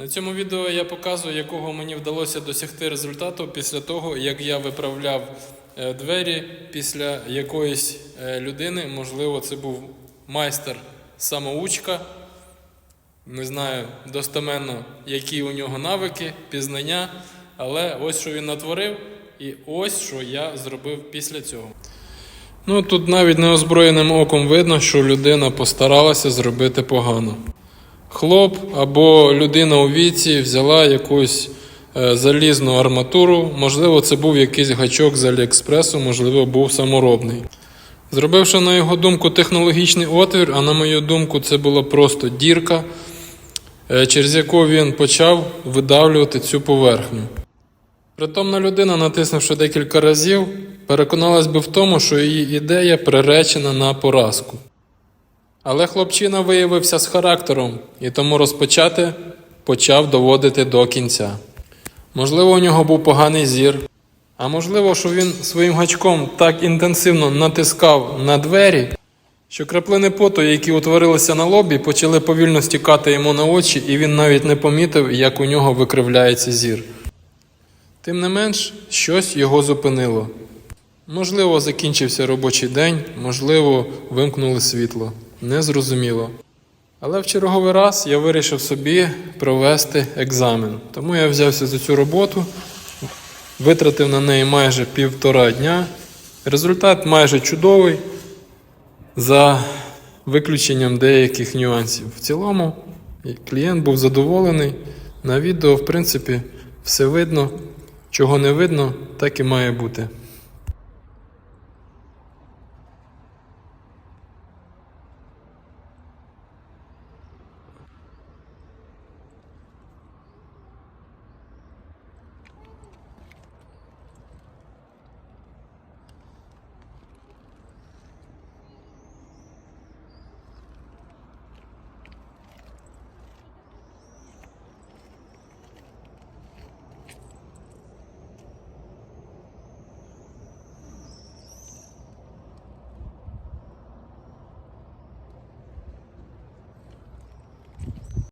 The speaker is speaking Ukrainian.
На цьому відео я показую, якого мені вдалося досягти результату після того, як я виправляв е, двері після якоїсь е, людини. Можливо, це був майстер самоучка. Не знаю достеменно, які у нього навики, пізнання, але ось що він натворив, і ось що я зробив після цього. Ну тут навіть неозброєним оком видно, що людина постаралася зробити погано. Хлоп або людина у віці взяла якусь е, залізну арматуру, можливо, це був якийсь гачок з Аліекспресу, можливо, був саморобний. Зробивши, на його думку, технологічний отвір, а на мою думку, це була просто дірка, е, через яку він почав видавлювати цю поверхню. Притомна людина, натиснувши декілька разів, переконалась би в тому, що її ідея приречена на поразку. Але хлопчина виявився з характером і тому розпочати почав доводити до кінця. Можливо, у нього був поганий зір, а можливо, що він своїм гачком так інтенсивно натискав на двері, що краплини поту, які утворилися на лобі, почали повільно стікати йому на очі, і він навіть не помітив, як у нього викривляється зір. Тим не менш, щось його зупинило. Можливо, закінчився робочий день, можливо, вимкнули світло. Незрозуміло. Але в черговий раз я вирішив собі провести екзамен. Тому я взявся за цю роботу, витратив на неї майже півтора дня. Результат майже чудовий, за виключенням деяких нюансів. В цілому клієнт був задоволений. На відео, в принципі, все видно. Чого не видно, так і має бути.